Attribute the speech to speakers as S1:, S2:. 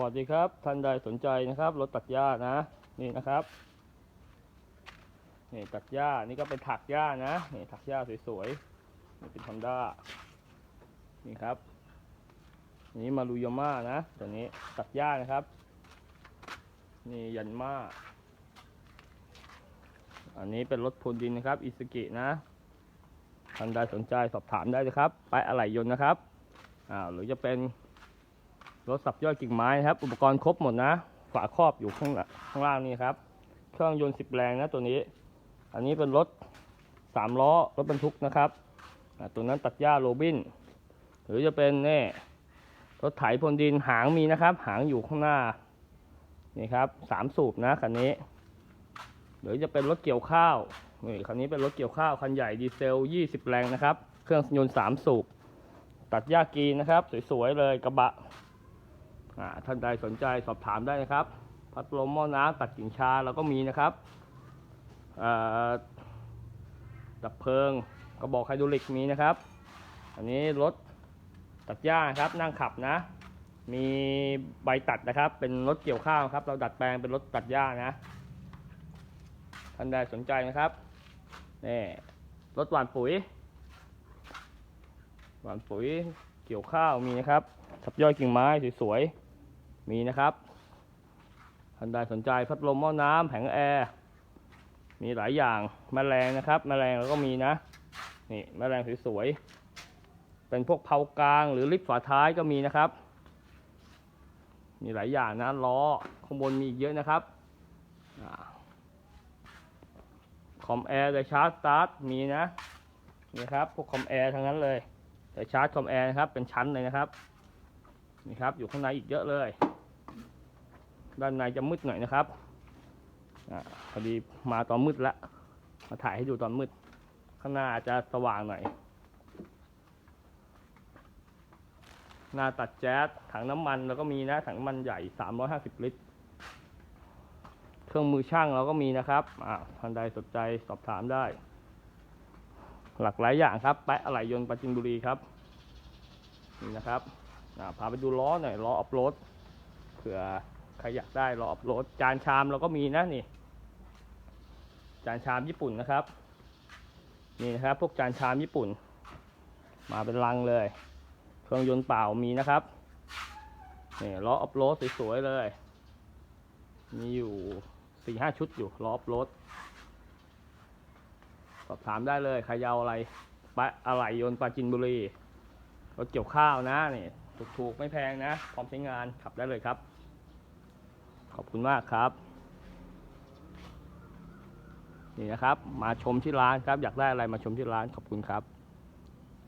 S1: วัสดีครับ ท่านใดสนใจนะครับ รถตัดหญ้านะ นี่นะครับ นี่ตัดหญ้า นี่ก็เป็นถักหญ้านะ นี่ถักหญ้าสวยๆ นี่เป็นฮอนด้า นี่ครับ นี่มารุยาม่านะ ตัวนี้ตัดหญ้านะครับ นี่ยันมาอันนี้เป็นรถพรวนดินนะครับ อิสกินะท่านใดสนใจสอบถามได้เลยครับ ไปอะไหล่ยนต์นะครับ อ่า หรือจะเป็น รถสับยอดกิ่งไม้นะครับ อุปกรณ์ครบหมดนะ ฝาครอบอยู่ข้างหลังข้างล่างนี่ครับ เครื่องยนต์สิบแรงนะตัวนี้ อันนี้เป็นรถสามล้อรถบรรทุกนะครับตัวนั้นตัดหญ้าโรบิน หรือจะเป็นนี่รถไถพรนดินหางมีนะครับ หางอยู่ข้างหน้านี่ครับสามสูบนะคันนี้ หรือจะเป็นรถเกี่ยวข้าวนี่คันนี้เป็นรถเกี่ยวข้าวคันใหญ่ดีเซล 20 แรงนะครับ เครื่องยนต์สามสูบ ตัดหญ้ากีนะครับ สวยๆเลยกระบะ ท่านใดสนใจสอบถามได้นะครับ พัดลมหม้อน้ำตัดกิ่งชาเราก็มีนะครับดับเพลิงกระบอกไฮดรอลิกมีนะครับ อันนี้รถตัดหญ้านะครับนั่งขับนะ มีใบตัดนะครับ เป็นรถเกี่ยวข้าวครับ เราดัดแปลงเป็นรถตัดหญ้านะท่านใดสนใจนะครับนี่รถหว่านปุ๋ยหว่านปุ๋ยเกี่ยวข้าวมีนะครับ ทับย่อยกิ่งไม้สวยๆ มีนะครับท่านใดสนใจพัดลมหม้อน้ำแผงแอร์มีหลายอย่างแมลงนะครับแมลงเราก็มีนะนี่แมลงสวยๆเป็นพวกเผากลางหรือลิฟต์ฝาท้ายก็มีนะครับ มีหลายอย่างนะล้อข้างบนมีอีกเยอะนะครับคอมแอร์ไดชาร์จสตาร์ทมีนะนี่ครับพวกคอมแอร์ทั้งนั้นเลยไดชาร์จคอมแอร์นะครับเป็นชั้นเลยนะครับนี่ครับอยู่ข้างในอีกเยอะเลย ด้านในจะมืดหน่อยนะครับอพอดีมาตอนมืดแล้วมาถ่ายให้ดูตอนมืด ข้างหน้าอาจจะสว่างหน่อย หน้าตัดแจ๊สถังน้ำมันเราก็มีนะถังน้ำมันใหญ่ 350 ลิตร เครื่องมือช่างเราก็มีนะครับอ่าท่านใดสนใจสอบถามได้ หลากหลายอย่างครับแปะอะไหล่ยนต์ปราจินบุรีครับนี่นะครับพาไปดูล้อหน่อยล้อออฟโรดเผื่อ ใครอยากได้ล้อออฟโรดจานชามเราก็มีนะนี่ จานชามญี่ปุ่นนะครับ นี่นะครับพวกจานชามญี่ปุ่น มาเป็นลังเลย เครื่องยนต์เปล่ามีนะครับนี่ล้อออฟโรดสวยๆเลย มีอยู่สี่ห้าชุดอยู่ล้อออฟโรดสอบถามได้เลยใครจะเอะไรปะอะไหล่ยนต์ปราจินบุรีรถเกี่ยวข้าวนะนี่ถูกๆ ไม่แพงนะ พร้อมใช้งานขับได้เลยครับ ขอบคุณมากครับ นี่นะครับ มาชมที่ร้านครับ อยากได้อะไรมาชมที่ร้านขอบคุณครับ